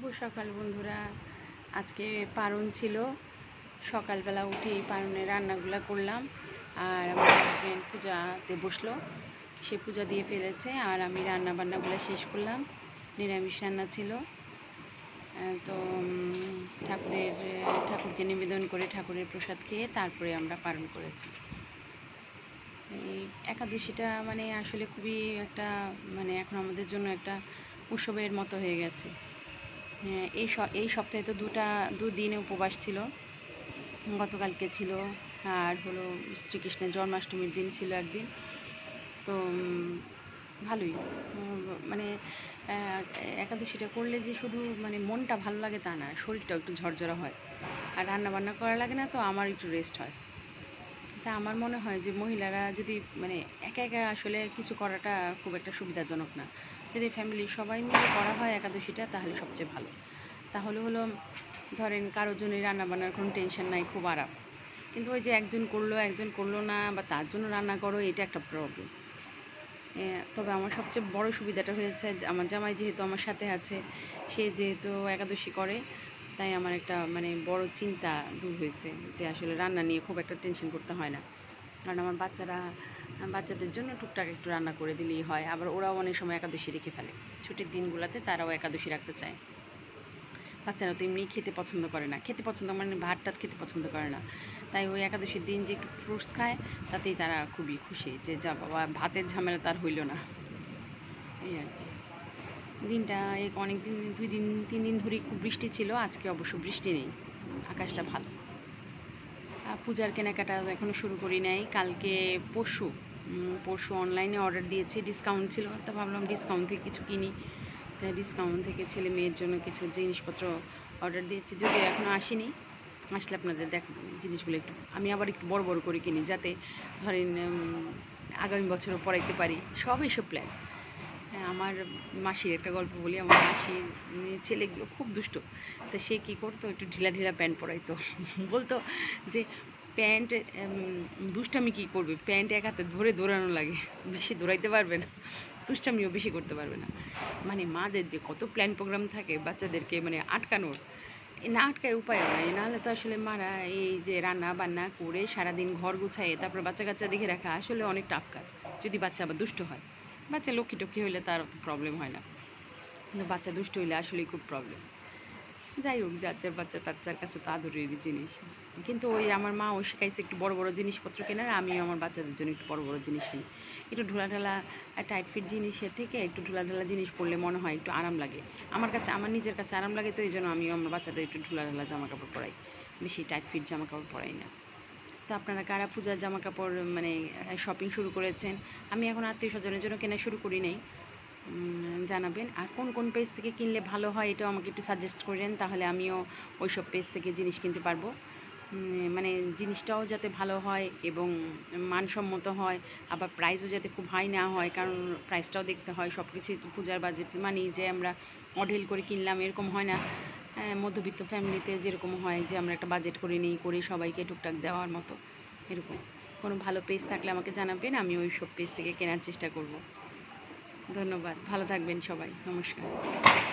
শুভ সকাল বন্ধুরা। আজকে পারণ ছিল। সকালবেলা উঠে এই পারণের রান্নাগুলো করলাম। আর আমার হাজব্যান্ড পূজাতে বসল। সে পূজা দিয়ে ফেলেছে আর আমি রান্না বান্নাগুলো শেষ করলাম। নিরামিষ রান্না ছিল। তো ঠাকুরের, ঠাকুরকে নিবেদন করে ঠাকুরের প্রসাদ খেয়ে তারপরে আমরা পালন করেছি। এই একাদশীটা মানে আসলে খুবই একটা মানে এখন আমাদের জন্য একটা উৎসবের মতো হয়ে গেছে। এই স- এই সপ্তাহে তো দুটা, দুদিনে উপবাস ছিল। গতকালকে ছিল, আর হলো শ্রীকৃষ্ণের জন্মাষ্টমীর দিন ছিল একদিন। তো ভালোই। মানে একাদশীটা করলে যে শুধু মানে মনটা ভালো লাগে তা না, শরীরটাও একটু ঝরঝরা হয়। আর রান্না বান্না করা লাগে না তো আমার একটু রেস্ট হয়। তা আমার মনে হয় যে মহিলারা যদি মানে একা একা আসলে কিছু করাটা খুব একটা সুবিধাজনক না। যদি ফ্যামিলির সবাই মিলে করা হয় একাদশীটা তাহলে সবচেয়ে ভালো। তাহলে হলো ধরেন কারোর জন্য রান্না বান্নার কোনো টেনশন নাই, খুব আরাম। কিন্তু ওই যে একজন করল একজন করল না বা তার জন্য রান্না করো, এটা একটা প্রবলেম তবে আমার সবচেয়ে বড় সুবিধাটা হয়েছে আমার জামাই যেহেতু আমার সাথে আছে, সে যেহেতু একাদশী করে তাই আমার একটা মানে বড় চিন্তা দূর হয়েছে যে আসলে রান্না নিয়ে খুব একটা টেনশন করতে হয় না। কারণ আমার বাচ্চারা, বাচ্চাদের জন্য টুকটাক একটু রান্না করে দিলেই হয়, আবার ওরাও অনেক সময় একাদশী রেখে ফেলে। ছুটির দিনগুলোতে তারাও একাদশী রাখতে চায়। বাচ্চারা তো এমনি খেতে পছন্দ করে না। খেতে পছন্দ মানে ভাত টাত খেতে পছন্দ করে না। তাই ওই একাদশীর দিন যে একটু ফ্রুটস খায়, তাতেই তারা খুবই খুশি যে যা বাবা ভাতের ঝামেলা তার হইল না। এই আর কি। দিনটা অনেক দিন দুই দিন তিন দিন ধরেই খুব বৃষ্টি ছিল আজকে অবশ্য বৃষ্টি নেই আকাশটা ভালো। পূজার কেনাকাটা এখনও শুরু করি নাই কালকে পরশু উম, পরশু অনলাইনে অর্ডার দিয়েছি ডিসকাউন্ট ছিল তো ভাবলাম ডিসকাউন্ট থেকে কিছু কিনি। ডিসকাউন্ট থেকে ছেলে মেয়ের জন্য কিছু জিনিসপত্র অর্ডার দিয়েছি যদি এখনও আসেনি। আসলে আপনাদের দেখ জিনিসগুলো একটু আমি আবার একটু বড় বড় করে কিনি যাতে ধরেন আগামী বছরও পড়াইতে পারি সব এসব প্ল্যান আমার মাসির একটা গল্প বলি। আমার মাসির ছেলেগুলো খুব দুষ্ট। তো সে কী করতো? একটু ঢিলা ঢিলা প্যান্ট পরাইতো। বলতো যে, প্যান্ট দুষ্টামি কী করবে? প্যান্ট এক হাতে ধরে দৌড়ানো লাগে। বেশি দৌড়াইতে পারবে না। দুষ্টামিও বেশি করতে পারবে না। মানে মাদের যে কত প্ল্যান প্রোগ্রাম থাকে বাচ্চাদেরকে মানে আটকানোর না আটকায় উপায় নাই নাহলে তো আসলে মারা এই যে রান্না বান্না করে সারাদিন ঘর গুছাইয়ে তারপর বাচ্চা কাচ্চা দেখে রাখা আসলে অনেক টাফ কাজ। যদি বাচ্চা আবার দুষ্ট হয়। বাচ্চা লক্ষ্মী টক্ষ্মী হইলে তার প্রবলেম হয় না। কিন্তু বাচ্চা দুষ্ট হইলে আসলেই খুব প্রবলেম যাই হোক, যার বাচ্চা, তার যার কাছে তো আদরেরই জিনিস। কিন্তু ওই আমার মা ও শেখাইছে একটু বড় বড় জিনিসপত্র কেনার, আমিও আমার বাচ্চাদের জন্য একটু বড় বড় জিনিস কিনি। একটু ঢোলাঢালা টাইট ফিট জিনিসের থেকে একটু ঢোলাঢালা জিনিস পরলে মনে হয় একটু আরাম লাগে। আমার কাছে, আমার নিজের কাছে আরাম লাগে, তো এই জন্য আমিও আমার বাচ্চাদের একটু ঢোলাঢালা জামা কাপড় পরাই। বেশি টাইট ফিট জামা কাপড় পরাই না। তো আপনারা কারা পূজার জামা কাপড় মানে শপিং শুরু করেছেন? আমি এখন আত্মীয় স্বজনের জন্য কেনা শুরু করি নাই। জানাবেন। আর কোন কোন পেজ থেকে কিনলে ভালো হয় এটাও আমাকে একটু সাজেস্ট করেন, তাহলে আমিও ওই সব পেজ থেকে জিনিস কিনতে পারব। মানে জিনিসটাও যাতে ভালো হয় এবং মানসম্মত হয়, আবার প্রাইসও যাতে খুব হাই না হয়, কারণ প্রাইসটাও দেখতে হয়। সব কিছুই পূজার বাজেট মানি যে আমরা অঢেল করে কিনলাম, এরকম হয় না। মধ্যবিত্ত ফ্যামিলিতে যেরকম হয় যে আমরা একটা বাজেট করে নিই, করে সবাইকে টুকটাক দেওয়ার মতো, এরকম। কোনো ভালো পেজ থাকলে আমাকে জানাবেন, আমি ওই সব পেজ থেকে কেনার চেষ্টা করব। ধন্যবাদ, ভালো থাকবেন সবাই, নমস্কার।